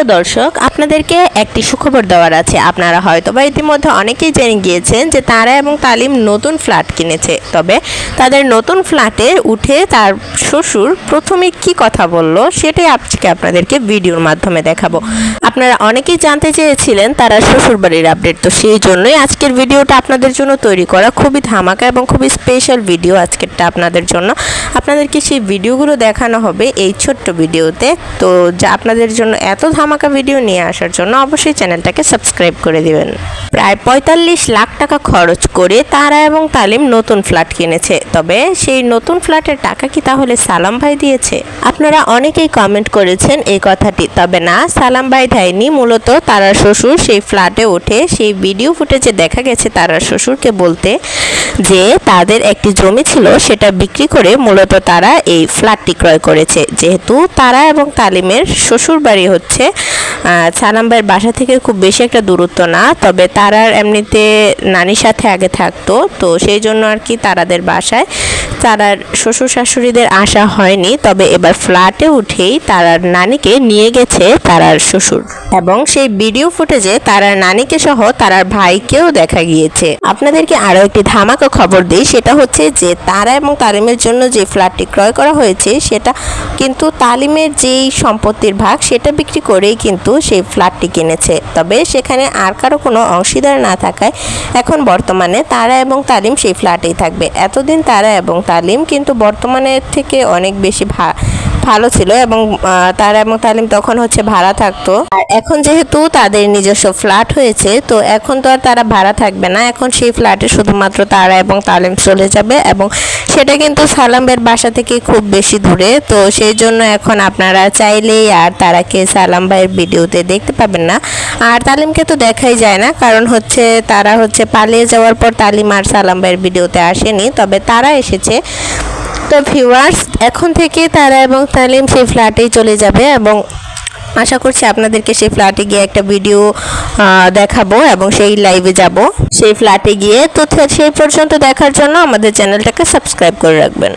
প্রিয় দর্শক, আপনাদেরকে একটি সুখবর দেওয়ার আছে। আপনারা হয়তো বা ইতিমধ্যে অনেকেই জেনে গিয়েছেন যে তারা এবং তালিম নতুন ফ্ল্যাট কিনেছে। তবে তাদের নতুন ফ্ল্যাটে উঠে তার শ্বশুর প্রথমে কি কথা বলল, সেটাই আজকে আপনাদেরকে ভিডিওর মাধ্যমে দেখাবো। আপনারা অনেকেই জানতে চেয়েছিলেন তারা শ্বশুর বাড়ির আপডেট, তো সেই জন্যই আজকের ভিডিওটা আপনাদের জন্য তৈরি করা। খুবই ধামাকা এবং খুবই স্পেশাল ভিডিও আজকেরটা আপনাদের জন্য। আপনাদেরকে সেই ভিডিওগুলো দেখানো হবে এই ছোট্ট ভিডিওতে তো যা আপনাদের জন্য এত ধামাকা ভিডিও নিয়ে আসার জন্য অবশ্যই চ্যানেলটাকে সাবস্ক্রাইব করে দিবেন। প্রায় পঁয়তাল্লিশ লাখ টাকা খরচ করে তারা এবং তালিম নতুন ফ্ল্যাট কিনেছে। তবে সেই নতুন ফ্ল্যাটের টাকা কি তাহলে সালাম ভাই দিয়েছে? আপনারা অনেকেই কমেন্ট করেছেন এই কথাটি। তবে না, সালাম ভাই দেয়নি। মূলত তারা শ্বশুর সেই ফ্ল্যাটে উঠে সেই ভিডিও ফুটেজে দেখা গেছে তারা শ্বশুরকে বলতে যে তাদের একটি জমি ছিল, সেটা বিক্রি করে মূলত তারা এই ফ্ল্যাটটি ক্রয় করেছে। যেহেতু তারা এবং তালিমের শ্বশুর বাড়ি হচ্ছে সালাম বাসা থেকে খুব বেশি একটা দূরত্ব না, তবে তারার এমনিতে নানির সাথে আগে থাকতো, তো সেই জন্য আর কি তারাদের বাসায়। তারার শ্বশুর শাশুড়িদের আসা হয়নি, তবে এবার ফ্ল্যাটে উঠেই তারার নানিকে নিয়ে গেছে তারার শ্বশুর। এবং সেই ভিডিও ফুটেজে তারার নানিকে সহ তারার ভাইকেও দেখা গিয়েছে। আপনাদেরকে আরও একটি ধামাকা খবর দিই, সেটা হচ্ছে যে তারা এবং তালিমের জন্য যে ফ্ল্যাটটি ক্রয় করা হয়েছে, সেটা কিন্তু তালিমের যেই সম্পত্তির ভাগ, সেটা বিক্রি করেই কিন্তু সেই ফ্ল্যাটটি কিনেছে। তবে সেখানে আর কারও কোনো অংশীদার না থাকায় এখন বর্তমানে তারা এবং তালিম সেই ফ্ল্যাটেই থাকবে। এতদিন তারা এবং তালিম কিন্তু বর্তমানের থেকে অনেক বেশি ভা- ভালো ছিল এবং তারা এবং তালিম তখন হচ্ছে ভাড়া থাকতো। আর এখন যেহেতু তাদের নিজস্ব ফ্ল্যাট হয়েছে, তো এখন তো আর তারা ভাড়া থাকবে না। এখন সেই ফ্ল্যাটে শুধুমাত্র তারা এবং তালিম চলে যাবে এবং সেটা কিন্তু সালামের বাসা থেকে খুব বেশি দূরে। তো সেই জন্য এখন আপনারা চাইলেই আর তারাকে সালাম ভাইয়ের ভিডিওতে দেখতে পাবেন না। আর তালিমকে তো দেখাই যায় না, কারণ হচ্ছে তারা হচ্ছে পালিয়ে যাওয়ার পর তালিম আর সালাম ভাইয়ের ভিডিওতে আসেনি। তবে তারা এসেছে। তো ভিউয়ার্স এখন থেকে তারা এবং তালিম সেই ফ্ল্যাটেই চলে যাবে এবং আশা করছি আপনাদেরকে সেই ফ্ল্যাটে গিয়ে একটা ভিডিও দেখাবো এবং সেই লাইভে যাব। সেই ফ্ল্যাটে গিয়ে তো সেই পর্যন্ত দেখার জন্য আমাদের চ্যানেলটাকে সাবস্ক্রাইব করে রাখবেন।